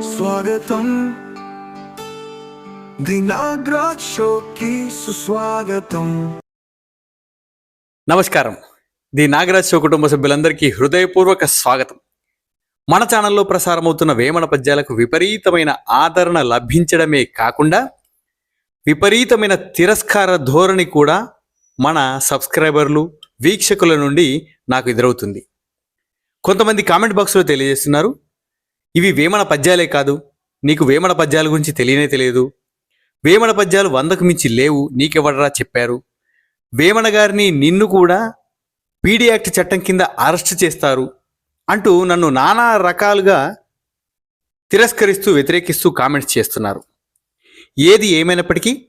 స్వాగతం దినాగ్రాజ్ షోకి సుస్వాగతం నమస్కారం. ది నాగరాజ్ షో కుటుంబ సభ్యులందరికీ హృదయపూర్వక స్వాగతం. మన ఛానల్లో ప్రసారమవుతున్న వేమన పద్యాలకు విపరీతమైన ఆదరణ లభించడమే కాకుండా విపరీతమైన తిరస్కార ధోరణి కూడా మన సబ్స్క్రైబర్లు వీక్షకుల నుండి నాకు ఎదురవుతుంది. కొంతమంది కామెంట్ బాక్స్లో తెలియజేస్తున్నారు ఇవి వేమన పద్యాలే కాదు. నీకు వేమన పద్యాల గురించి తెలియనే తెలియదు. వేమన పద్యాలు వందకు మించి లేవు నీకెవడరా చెప్పారు? వేమన గారిని నిన్ను కూడా పీడీ యాక్ట్ చట్టం కింద అరెస్ట్ చేస్తారు అంటూ నన్ను నానా రకాలుగా తిరస్కరిస్తూ వ్యతిరేకిస్తూ కామెంట్స్ చేస్తున్నారు. ఏది ఏమైనప్పటికీ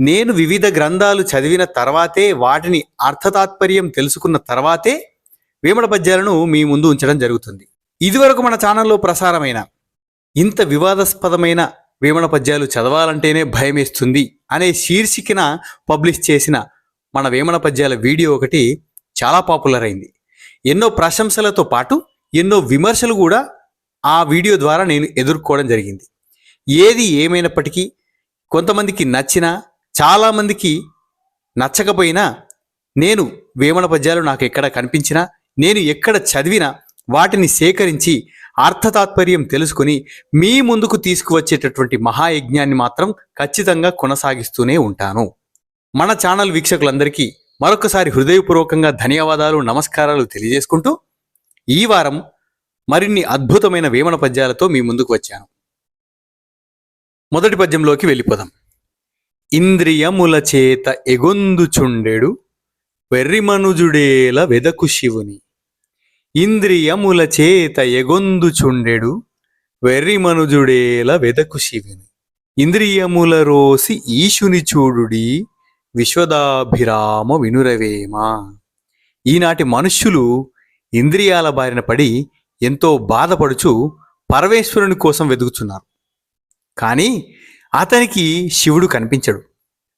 నేను వివిధ గ్రంథాలు చదివిన తర్వాతే వాటిని అర్థతాత్పర్యం తెలుసుకున్న తర్వాతే వేమన పద్యాలను మీ ముందు ఉంచడం జరుగుతుంది. ఇదివరకు మన ఛానల్లో ప్రసారమైన ఇంత వివాదాస్పదమైన వేమన పద్యాలు చదవాలంటేనే భయమేస్తుంది అనే శీర్షికన పబ్లిష్ చేసిన మన వేమన పద్యాల వీడియో ఒకటి చాలా పాపులర్ అయింది. ఎన్నో ప్రశంసలతో పాటు ఎన్నో విమర్శలు కూడా ఆ వీడియో ద్వారా నేను ఎదుర్కోవడం జరిగింది. ఏది ఏమైనప్పటికీ కొంతమందికి నచ్చినా చాలామందికి నచ్చకపోయినా నేను వేమన పద్యాలు నాకు ఎక్కడ కనిపించినా నేను ఎక్కడ చదివినా వాటిని సేకరించి అర్థతాత్పర్యం తెలుసుకుని మీ ముందుకు తీసుకువచ్చేటటువంటి మహాయజ్ఞాన్ని మాత్రం ఖచ్చితంగా కొనసాగిస్తూనే ఉంటాను. మన ఛానల్ వీక్షకులందరికీ మరొకసారి హృదయపూర్వకంగా ధన్యవాదాలు నమస్కారాలు తెలియజేసుకుంటూ ఈ వారం మరిన్ని అద్భుతమైన వేమన పద్యాలతో మీ ముందుకు వచ్చాను. మొదటి పద్యంలోకి వెళ్ళిపోదాం. ఇంద్రియముల చేత ఎగొందుచుండెడు వెర్రిమనుజుడేల వెదకు శివుని. ఇంద్రియముల చేత ఎగొందుచుండెడు వెర్రిమనుజుడేల వెదకు శివుని. ఇంద్రియముల రోసి ఈశుని చూడుడి విశ్వదాభిరామ వినురవేమ. ఈనాటి మనుష్యులు ఇంద్రియాల బారిన పడి ఎంతో బాధపడుచు పరమేశ్వరుని కోసం వెతుకుతున్నారు కానీ అతనికి శివుడు కనిపించడు.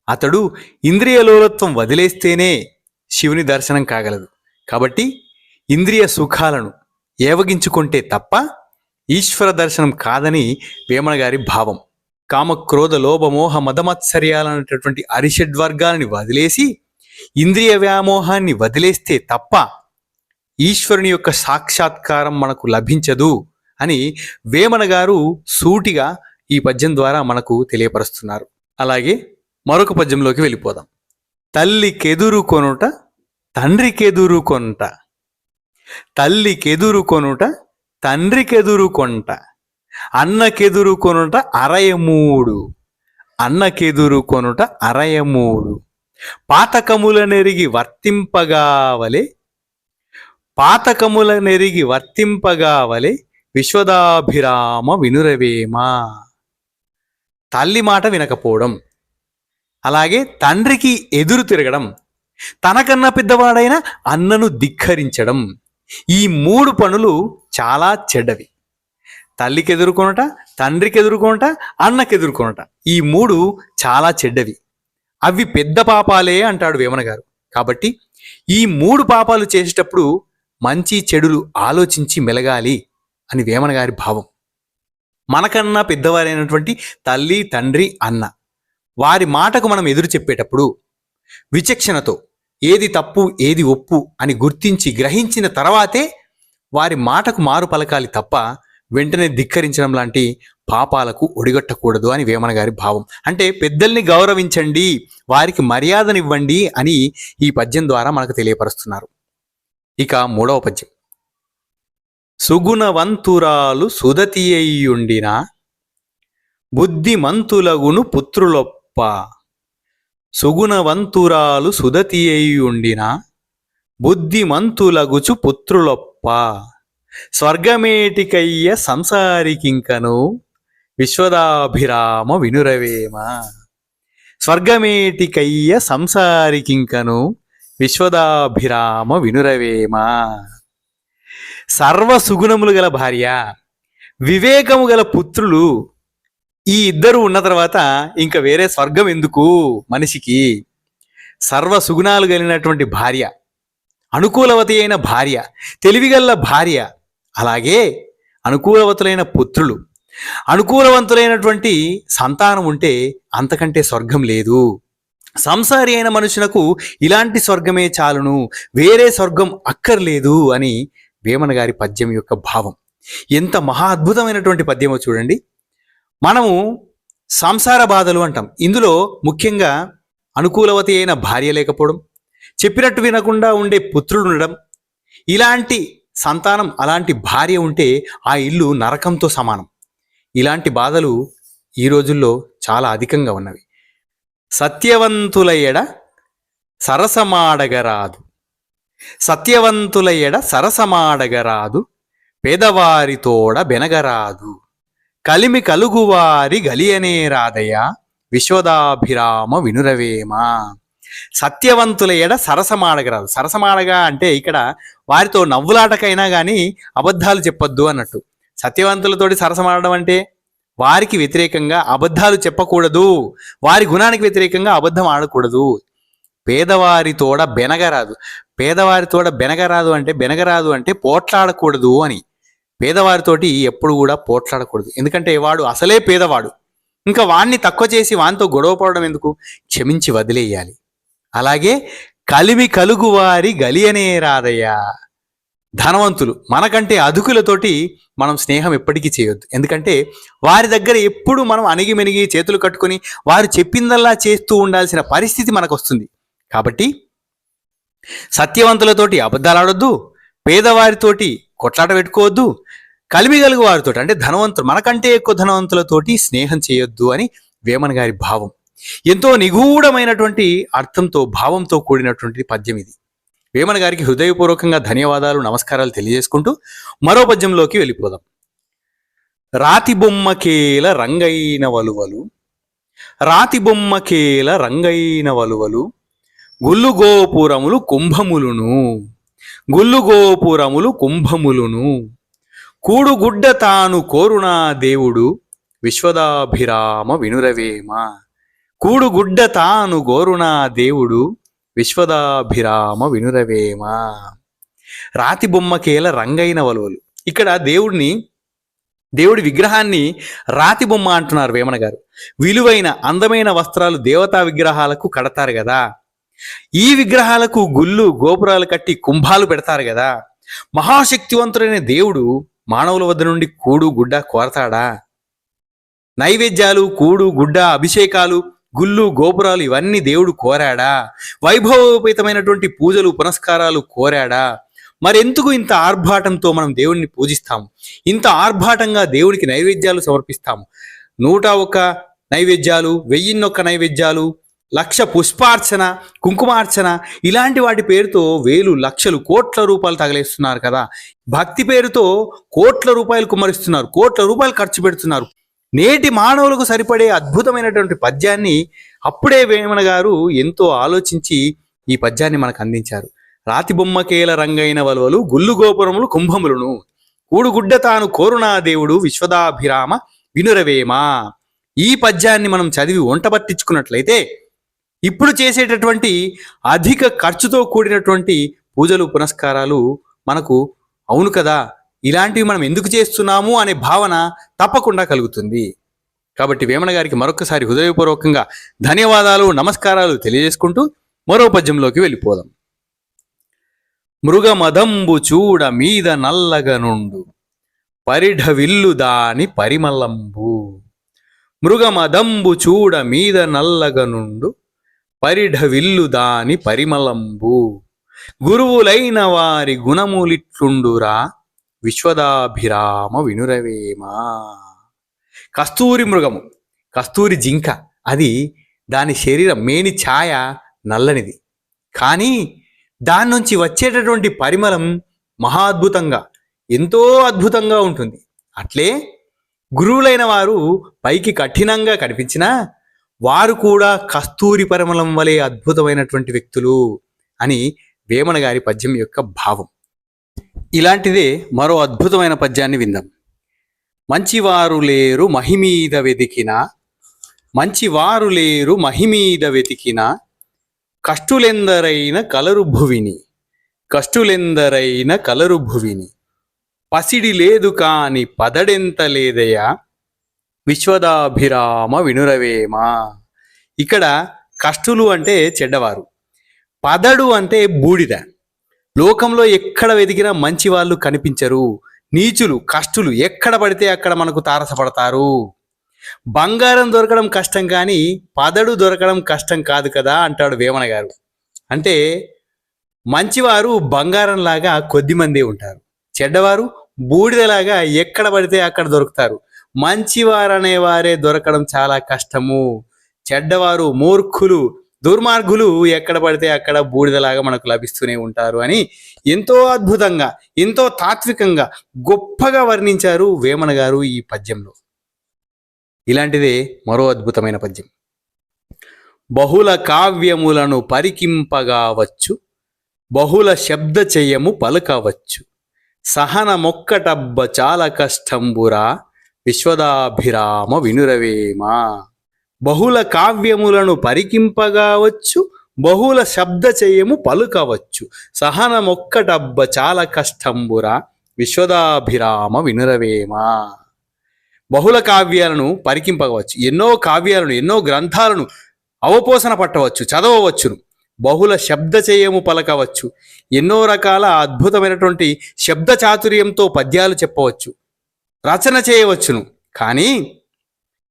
అతడు ఇంద్రియలోలత్వం వదిలేస్తేనే శివుని దర్శనం కాగలదు. కాబట్టి ఇంద్రియ సుఖాలను ఏవగించుకుంటే తప్ప ఈశ్వర దర్శనం కాదని వేమన గారి భావం. కామ క్రోధ లోభ మోహ మదమత్సర్యాలన్నటువంటి అరిషడ్వర్గాలని వదిలేసి ఇంద్రియ వ్యామోహాన్ని వదిలేస్తే తప్ప ఈశ్వరుని యొక్క సాక్షాత్కారం మనకు లభించదు అని వేమన గారు సూటిగా ఈ పద్యం ద్వారా మనకు తెలియపరుస్తున్నారు. అలాగే మరొక పద్యంలోకి వెళ్ళిపోదాం. తల్లికెదురు కొనుట తండ్రికెదురు కొనుట. తల్లికెదురు కొనుట తండ్రికెదురు కొంట అన్నకెదురు కొనుట అరయమూడు అన్నకెదురు కొనుట అరయమూడు. పాతకముల నెరిగి వర్తింపగావలే పాతకముల నెరిగి వర్తింపగావలే విశ్వదాభిరామ వినురవేమ. తల్లి మాట వినకపోవడం అలాగే తండ్రికి ఎదురు తిరగడం తనకన్నా పెద్దవాడైన అన్నను ధిక్కరించడం ఈ మూడు పనులు చాలా చెడ్డవి. తల్లికి ఎదుర్కొనట తండ్రికి ఎదుర్కొనట అన్నకి ఎదుర్కొనట ఈ మూడు చాలా చెడ్డవి. అవి పెద్ద పాపాలే అంటాడు వేమన గారు. కాబట్టి ఈ మూడు పాపాలు చేసేటప్పుడు మంచి చెడులు ఆలోచించి మెలగాలి అని వేమన గారి భావం. మనకన్నా పెద్దవారైనటువంటి తల్లి తండ్రి అన్న వారి మాటకు మనం ఎదురు చెప్పేటప్పుడు విచక్షణతో ఏది తప్పు ఏది ఒప్పు అని గుర్తించి గ్రహించిన తర్వాతే వారి మాటకు మారు పలకాలి తప్ప వెంటనే ధిక్కరించడం లాంటి పాపాలకు ఒడిగట్టకూడదు అని వేమన గారి భావం. అంటే పెద్దల్ని గౌరవించండి వారికి మర్యాదనివ్వండి అని ఈ పద్యం ద్వారా మనకు తెలియపరుస్తున్నారు. ఇక మూడవ పద్యం. సుగుణవంతురాలు సుదతియ్యుండిన బుద్ధిమంతులగును పుత్రులొప్ప సుగుణవంతురాలు సుదతి బుద్ధిమంతులగుచు పుత్రులొప్ప. స్వర్గమేటికయ్య సంసారికింకను విశ్వదాభిరామ వినురవేమ. స్వర్గమేటికయ్య సంసారికింకను విశ్వదాభిరామ వినురవేమ. సర్వ సుగుణములు గల భార్య వివేకము గల పుత్రులు ఈ ఇద్దరు ఉన్న తర్వాత ఇంకా వేరే స్వర్గం ఎందుకు మనిషికి? సర్వ సుగుణాలు కలిగినటువంటి భార్య అనుకూలవతి అయిన భార్య తెలివిగల్ల భార్య అలాగే అనుకూలవతులైన పుత్రులు. అనుకూలవంతులైనటువంటి సంతానం ఉంటే అంతకంటే స్వర్గం లేదు. సంసారి అయిన మనుషులకు ఇలాంటి స్వర్గమే చాలును వేరే స్వర్గం అక్కర్లేదు అని వేమన గారి పద్యం యొక్క భావం. ఎంత మహా అద్భుతమైనటువంటి పద్యమో చూడండి. మనము సంసార బాధలు అంటాం. ఇందులో ముఖ్యంగా అనుకూలవతి అయిన భార్య లేకపోవడం చెప్పినట్టు వినకుండా ఉండే పుత్రుడు ఉండడం ఇలాంటి సంతానం అలాంటి భార్య ఉంటే ఆ ఇల్లు నరకంతో సమానం. ఇలాంటి బాధలు ఈ రోజుల్లో చాలా అధికంగా ఉన్నవి. సత్యవంతుల ఎడ సరసమాడగరాదు. సత్యవంతుల ఎడ సరసమాడగరాదు. పేదవారితోడ బెనగరాదు. కలిమి కలుగువారి గలియనే రాదయ విశ్వదాభిరామ వినురవేమ. సత్యవంతుల ఎడ సరసమాడగరాదు. సరసమాడగా అంటే ఇక్కడ వారితో నవ్వులాటకైనా కానీ అబద్ధాలు చెప్పొద్దు అన్నట్టు. సత్యవంతులతోటి సరసమాడడం అంటే వారికి వ్యతిరేకంగా అబద్ధాలు చెప్పకూడదు. వారి గుణానికి వ్యతిరేకంగా అబద్ధం ఆడకూడదు. పేదవారితోడ బెనగరాదు. పేదవారితోడ బెనగరాదు అంటే బెనగరాదు అంటే పోట్లాడకూడదు అని. పేదవారితోటి ఎప్పుడు కూడా పోట్లాడకూడదు. ఎందుకంటే వాడు అసలే పేదవాడు. ఇంకా వాణ్ణి తక్కువ చేసి వానితో గొడవపడడం ఎందుకు? క్షమించి వదిలేయాలి. అలాగే కలిమి కలుగువారి గలియనే రాదయ్యా. ధనవంతులు. మనకంటే అదుకులతోటి మనం స్నేహం ఎప్పటికీ చేయొద్దు. ఎందుకంటే వారి దగ్గర ఎప్పుడు మనం అణిగిమెనిగి చేతులు కట్టుకొని వారు చెప్పిందల్లా చేస్తూ ఉండాల్సిన పరిస్థితి మనకు వస్తుంది కాబట్టి సత్యవంతులతోటి అబద్ధాలు ఆడొద్దు పేదవారితోటి కొట్లాట పెట్టుకోవద్దు. కలిమిగలుగు వారితో అంటే ధనవంతులు మనకంటే ఎక్కువ ధనవంతులతోటి స్నేహం చేయొద్దు అని వేమన్ గారి భావం. ఎంతో నిగూఢమైనటువంటి అర్థంతో భావంతో కూడినటువంటి పద్యం ఇది. వేమన గారికి హృదయపూర్వకంగా ధన్యవాదాలు నమస్కారాలు తెలియజేసుకుంటూ మరో పద్యంలోకి వెళ్ళిపోదాం. రాతి బొమ్మకేల రంగైన వలువలు రాతి బొమ్మకేల రంగైన వలువలు గుల్లు గోపురములు కుంభములును. గోపురములు కుంభములును. కూడుగుడ్డ తాను కోరునా దేవుడు విశ్వదాభిరామ వినురవేమ. కూడుగుడ్డ తాను గోరునా దేవుడు విశ్వదాభిరామ వినురవేమ. రాతి బొమ్మకేల రంగైన వలువలు. ఇక్కడ దేవుడిని దేవుడి విగ్రహాన్ని రాతి బొమ్మ అంటున్నారు వేమన గారు. విలువైన అందమైన వస్త్రాలు దేవతా విగ్రహాలకు కడతారు కదా. ఈ విగ్రహాలకు గుళ్ళు గోపురాలు కట్టి కుంభాలు పెడతారు కదా. మహాశక్తివంతుడైన దేవుడు మానవుల వద్ద నుండి కూడు గుడ్డ కోరతాడా? నైవేద్యాలు కూడు గుడ్డ అభిషేకాలు గుళ్ళు గోపురాలు ఇవన్నీ దేవుడు కోరాడా? వైభవోపేతమైనటువంటి పూజలు పునస్కారాలు కోరాడా? మరెందుకు ఇంత ఆర్భాటంతో మనం దేవుణ్ణి పూజిస్తాము ఇంత ఆర్భాటంగా దేవుడికి నైవేద్యాలు సమర్పిస్తాము నూట ఒక నైవేద్యాలు వెయ్యిన్నొక్క నైవేద్యాలు లక్ష పుష్పార్చన కుంకుమార్చన ఇలాంటి వాటి పేరుతో వేలు లక్షలు కోట్ల రూపాయలు తగలేస్తున్నారు కదా. భక్తి పేరుతో కోట్ల రూపాయలు కుమ్మరిస్తున్నారు కోట్ల రూపాయలు ఖర్చు పెడుతున్నారు. నేటి మానవులకు సరిపడే అద్భుతమైనటువంటి పద్యాన్ని అప్పుడే వేమన గారు ఎంతో ఆలోచించి ఈ పద్యాన్ని మనకు అందించారు. రాతి బొమ్మకేల రంగైన వలువలు గుల్లు గోపురములు కుంభములను. కూడుగుడ్డ తాను కోరునా దేవుడు విశ్వదాభిరామ వినురవేమ. ఈ పద్యాన్ని మనం చదివి వంట పట్టించుకున్నట్లయితే ఇప్పుడు చేసేటటువంటి అధిక ఖర్చుతో కూడినటువంటి పూజలు పునస్కారాలు మనకు అవును కదా? ఇలాంటివి మనం ఎందుకు చేస్తున్నాము అనే భావన తప్పకుండా కలుగుతుంది. కాబట్టి వేమన గారికి మరొకసారి హృదయపూర్వకంగా ధన్యవాదాలు నమస్కారాలు తెలియజేసుకుంటూ మరో పద్యంలోకి వెళ్ళిపోదాం. మృగమదంబు చూడ మీద నల్లగనుండు పరిఢవిల్లు దాని పరిమళంబు. మృగమదంబు చూడ మీద నల్లగనుండు పరిఢవిల్లు దాని పరిమళంబు. గురువులైన వారి గుణములిట్లుండురా విశ్వదాభిరామ వినురవేమ. కస్తూరి మృగము కస్తూరి జింక అది దాని శరీరం మేని ఛాయ నల్లనిది. కానీ దాని నుంచి వచ్చేటటువంటి పరిమళం మహా అద్భుతంగా ఎంతో అద్భుతంగా ఉంటుంది. అట్లే గురువులైన వారు పైకి కఠినంగా కనిపించినా వారు కూడా కస్తూరి పరిమళం వలె అద్భుతమైనటువంటి వ్యక్తులు అని వేమన గారి పద్యం యొక్క భావం. ఇలాంటిదే మరో అద్భుతమైన పద్యాన్ని విందాం. మంచివారు లేరు మహిమీద వెతికిన మంచివారు లేరు మహిమీద వెతికిన కష్టులెందరైన కలరు భువిని కష్టులెందరైన కలరు భువిని. పసిడి లేదు కాని పదడెంత లేదయా విశ్వదాభిరామ వినురవేమ. ఇక్కడ కష్టులు అంటే చెడ్డవారు పదడు అంటే బూడిద. లోకంలో ఎక్కడ వెతికినా మంచి వాళ్ళు కనిపించరు. నీచులు కష్టులు ఎక్కడ పడితే అక్కడ మనకు తారసపడతారు. బంగారం దొరకడం కష్టం కానీ పదడు దొరకడం కష్టం కాదు కదా అంటాడు వేమన గారు. అంటే మంచివారు బంగారంలాగా కొద్ది మందే ఉంటారు. చెడ్డవారు బూడిదలాగా ఎక్కడ పడితే అక్కడ దొరుకుతారు. మంచివారు అనేవారే దొరకడం చాలా కష్టము. చెడ్డవారు మూర్ఖులు దుర్మార్గులు ఎక్కడ పడితే అక్కడ బూడిదలాగా మనకు లభిస్తూనే ఉంటారు అని ఎంతో అద్భుతంగా ఎంతో తాత్వికంగా గొప్పగా వర్ణించారు వేమన గారు ఈ పద్యంలో. ఇలాంటిదే మరో అద్భుతమైన పద్యం. బహుళ కావ్యములను పరికింపగావచ్చు బహుళ శబ్ద చేయము పలుకవచ్చు సహన మొక్కటబ్బ చాలా కష్టంబురా విశ్వదాభిరామ వినురవేమా. బహుళ కావ్యములను పరికింపగావచ్చు బహుళ శబ్ద చేయము పలుకవచ్చు. సహనమొక్కటబ్బ చాలా కష్టంబురా. విశ్వదాభిరామ వినురవేమా. బహుళ కావ్యాలను పరికింపవచ్చు ఎన్నో కావ్యాలను ఎన్నో గ్రంథాలను అవపోసన పట్టవచ్చు చదవవచ్చును. బహుళ శబ్ద చేయము పలకవచ్చు. ఎన్నో రకాల అద్భుతమైనటువంటి శబ్ద చాతుర్యంతో పద్యాలు చెప్పవచ్చు. రచన చేయవచ్చును. కానీ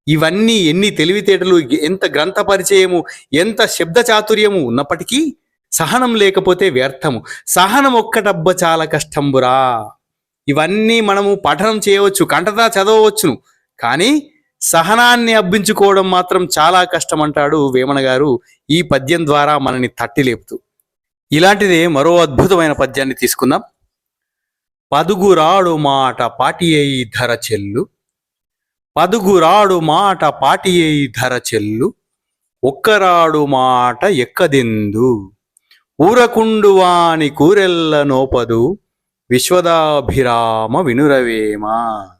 ఇవన్నీ ఎన్ని తెలివితేటలు ఎంత గ్రంథ పరిచయము ఎంత శబ్ద చాతుర్యము ఉన్నప్పటికీ సహనం లేకపోతే వ్యర్థము. సహనం ఒక్కటబ్బ చాలా కష్టంబురా. ఇవన్నీ మనము పఠనం చేయవచ్చు కంటతా చదవవచ్చును. కానీ సహనాన్ని అబ్బించుకోవడం మాత్రం చాలా కష్టం అంటాడు వేమన గారు ఈ పద్యం ద్వారా మనని తట్టి లేపుతూ ఇలాంటిదే మరో అద్భుతమైన పద్యాన్ని తీసుకుందాం. పదుగురాడు మాట పాటియేయి ధర చెల్లు. పదుగురాడు మాట పాటియేయి ధర చెల్లు. ఒక్కరాడు మాట ఎక్కదెందు? ఊరకుండువాని కూరెల్ల నోపదు. విశ్వదాభిరామ వినురవేమా?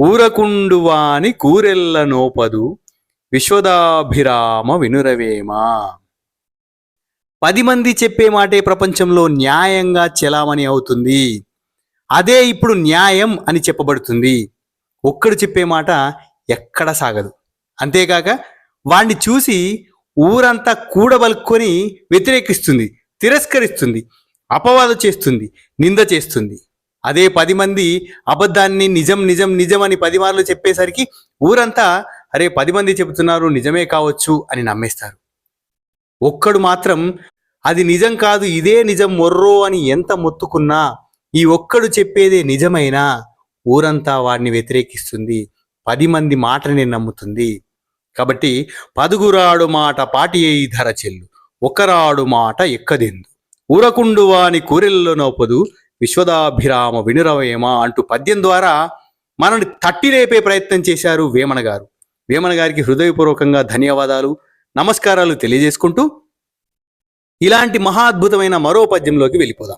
ఊరకుండువాని కూరెల్ల నోపదు. విశ్వదాభిరామ వినురవేమా? పది మంది చెప్పే మాటే ప్రపంచంలో న్యాయంగా చెలామణి అవుతుంది. అదే ఇప్పుడు న్యాయం అని చెప్పబడుతుంది. ఒక్కడు చెప్పే మాట ఎక్కడ సాగదు. అంతేకాక వాణ్ణి చూసి ఊరంతా కూడబలుక్కొని వ్యతిరేకిస్తుంది తిరస్కరిస్తుంది అపవాదం చేస్తుంది నింద చేస్తుంది. అదే పది మంది అబద్ధాన్ని నిజం నిజం నిజం అని పది మార్లు చెప్పేసరికి ఊరంతా అరే పది మంది చెబుతున్నారు నిజమే కావచ్చు అని నమ్మేస్తారు. ఒక్కడు మాత్రం అది నిజం కాదు ఇదే నిజం మొర్రో అని ఎంత మొత్తుకున్నా ఈ ఒక్కడు చెప్పేదే నిజమైనా ఊరంతా వాడిని వ్యతిరేకిస్తుంది. పది మంది మాటని నమ్ముతుంది. కాబట్టి పదుగురాడు మాట పాటి అయి ధర చెల్లు. ఒకరాడు మాట ఎక్కదెందు? ఊరకుండు వాని కూరెల్లో నోపదు విశ్వదాభిరామ వినురవేమా అంటూ పద్యం ద్వారా మనల్ని తట్టి రేపే ప్రయత్నం చేశారు వేమన గారు. వేమన గారికి హృదయపూర్వకంగా ధన్యవాదాలు. నమస్కారాలు తెలియజేసుకుంటూ ఇలాంటి మహా అద్భుతమైన మరో పద్యంలోకి వెళ్ళిపోదాం.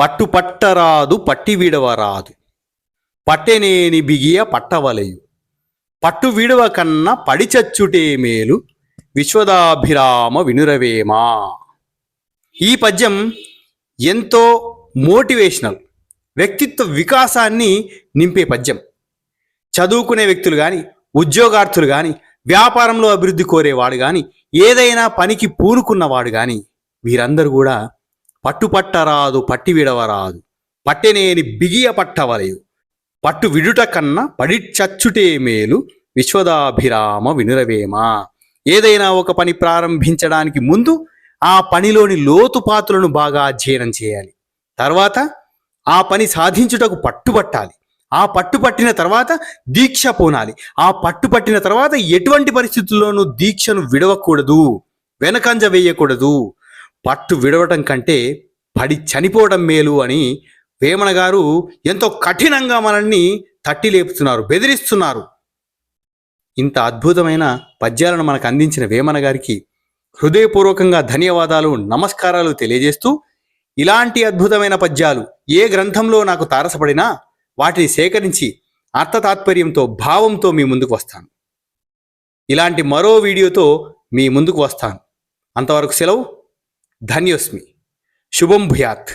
పట్టు పట్టరాదు పట్టి విడవరాదు పట్టెనేని బిగియ పట్టవలయు. పట్టు విడవ కన్నా పడిచచ్చుటే మేలు విశ్వదాభిరామ వినురవేమా. ఈ పద్యం ఎంతో మోటివేషనల్ వ్యక్తిత్వ వికాసాన్ని నింపే పద్యం. చదువుకునే వ్యక్తులు కానీ ఉద్యోగార్థులు కానీ వ్యాపారంలో అభివృద్ధి కోరేవాడు కానీ ఏదైనా పనికి పూనుకున్నవాడు కానీ వీరందరూ కూడా పట్టుపట్టరాదు పట్టి విడవరాదు. పట్టెనేని బిగియ పట్టవలయు. పట్టు విడుట కన్నా పడి చచ్చుటే మేలు విశ్వదాభిరామ వినురవేమ. ఏదైనా ఒక పని ప్రారంభించడానికి ముందు ఆ పనిలోని లోతుపాతులను బాగా అధ్యయనం చేయాలి. తర్వాత ఆ పని సాధించుటకు పట్టుబట్టాలి ఆ పట్టుపట్టిన తర్వాత దీక్ష పోనాలి. ఆ పట్టుపట్టిన తర్వాత ఎటువంటి పరిస్థితుల్లోనూ దీక్షను విడవకూడదు. వెనకంజ వేయకూడదు. పట్టు విడవటం కంటే పడి చనిపోవడం మేలు అని వేమన గారు ఎంతో కఠినంగా మనల్ని తట్టి లేపుతున్నారు బెదిరిస్తున్నారు. ఇంత అద్భుతమైన పద్యాలను మనకు అందించిన వేమన గారికి హృదయపూర్వకంగా ధన్యవాదాలు నమస్కారాలు తెలియజేస్తూ ఇలాంటి అద్భుతమైన పద్యాలు ఏ గ్రంథంలో నాకు తారసపడినా వాటిని సేకరించి అర్థ తాత్పర్యంతో భావంతో మీ ముందుకు వస్తాను. ఇలాంటి మరో వీడియోతో మీ ముందుకు వస్తాను. అంతవరకు సెలవు. ధన్యోస్మి. శుభం భూయాత్.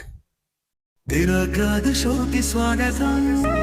దీర్ఘాద స్వాగతం.